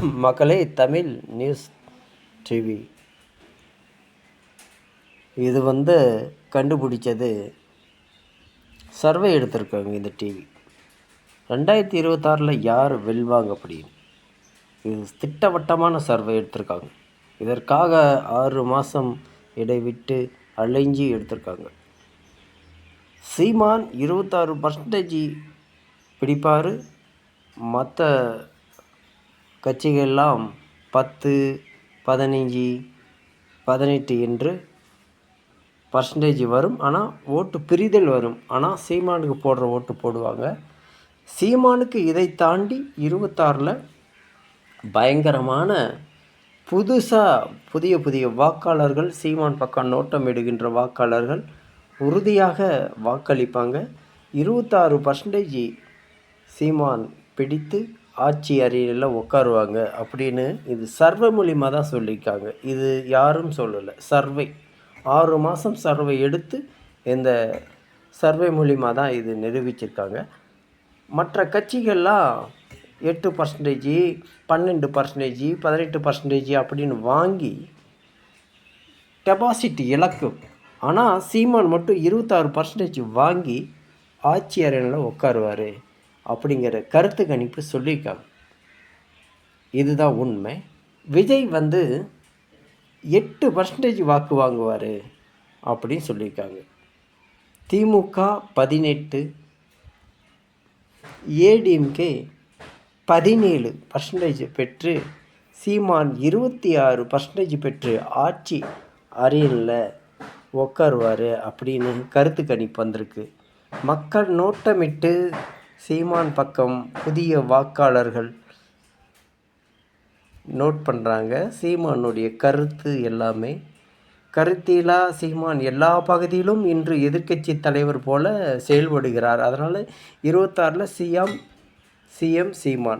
மக்களே Tamil news TV இது வந்து கண்டுபிடிச்சது சர்வே எடுத்திருக்காங்க இந்த டிவி ரெண்டாயிரத்தி இருபத்தாறில் யார் வெல்வாங்க அப்படின்னு இது திட்டவட்டமான சர்வே எடுத்திருக்காங்க. இதற்காக ஆறு மாதம் இடைவிட்டு அலைஞ்சி எடுத்திருக்காங்க. சீமான் இருபத்தாறு பர்சன்டேஜ் பிடிப்பார். மற்ற கட்சிகள்லாம் பத்து பதினஞ்சு பதினெட்டு என்று பர்சன்டேஜ் வரும். ஆனால் ஓட்டு பிரிதல் வரும். ஆனால் சீமானுக்கு போடுற ஓட்டு போடுவாங்க. சீமானுக்கு இதை தாண்டி இருபத்தாறில் பயங்கரமான புதுசாக புதிய புதிய வாக்காளர்கள் சீமான் பக்கம் நோட்டம் எடுகின்ற வாக்காளர்கள் உறுதியாக வாக்களிப்பாங்க. இருபத்தாறு பர்சன்டேஜ் சீமான் பிடித்து ஆட்சி அறையில் உட்காருவாங்க அப்படின்னு இது சர்வே மூலியமாக தான் சொல்லியிருக்காங்க. இது யாரும் சொல்லலை. சர்வே. ஆறு மாதம் சர்வே எடுத்து இந்த சர்வே மூலியமாக தான் இது நிரூபிச்சிருக்காங்க. மற்ற கட்சிகள்லாம் எட்டு பர்சன்டேஜ் பன்னெண்டு பர்சன்டேஜ் பதினெட்டு பர்சன்டேஜ் அப்படின்னு வாங்கி டெபாசிட் இழக்கும். ஆனால் சீமான் மட்டும் இருபத்தாறு பர்சன்டேஜ் வாங்கி ஆட்சி அறையில் உட்காருவார் அப்படிங்கிற கருத்து கணிப்பு சொல்லியிருக்காங்க. இதுதான் உண்மை. விஜய் வந்து எட்டு பர்சன்டேஜ் வாக்கு வாங்குவார் அப்படின்னு சொல்லியிருக்காங்க. திமுக பதினெட்டு ஏடிஎம்கே பதினேழு பர்சன்டேஜ் பெற்று சீமான் இருபத்தி ஆறு பர்சன்டேஜ் பெற்று ஆட்சி அரியனில் உட்காருவார் அப்படின்னு கருத்து கணிப்பு வந்திருக்கு. மக்கள் நோட்டமிட்டு சீமான் பக்கம் புதிய வாக்காளர்கள் நோட் பண்ணுறாங்க சீமானுடைய கருத்து எல்லாமே கருத்திலா சீமான் எல்லா பகுதியிலும் இன்று எதிர்க்கட்சி தலைவர் போல செயல்படுகிறார். அதனால் இருபத்தாறில் சிஎம் சிஎம் சீமான்.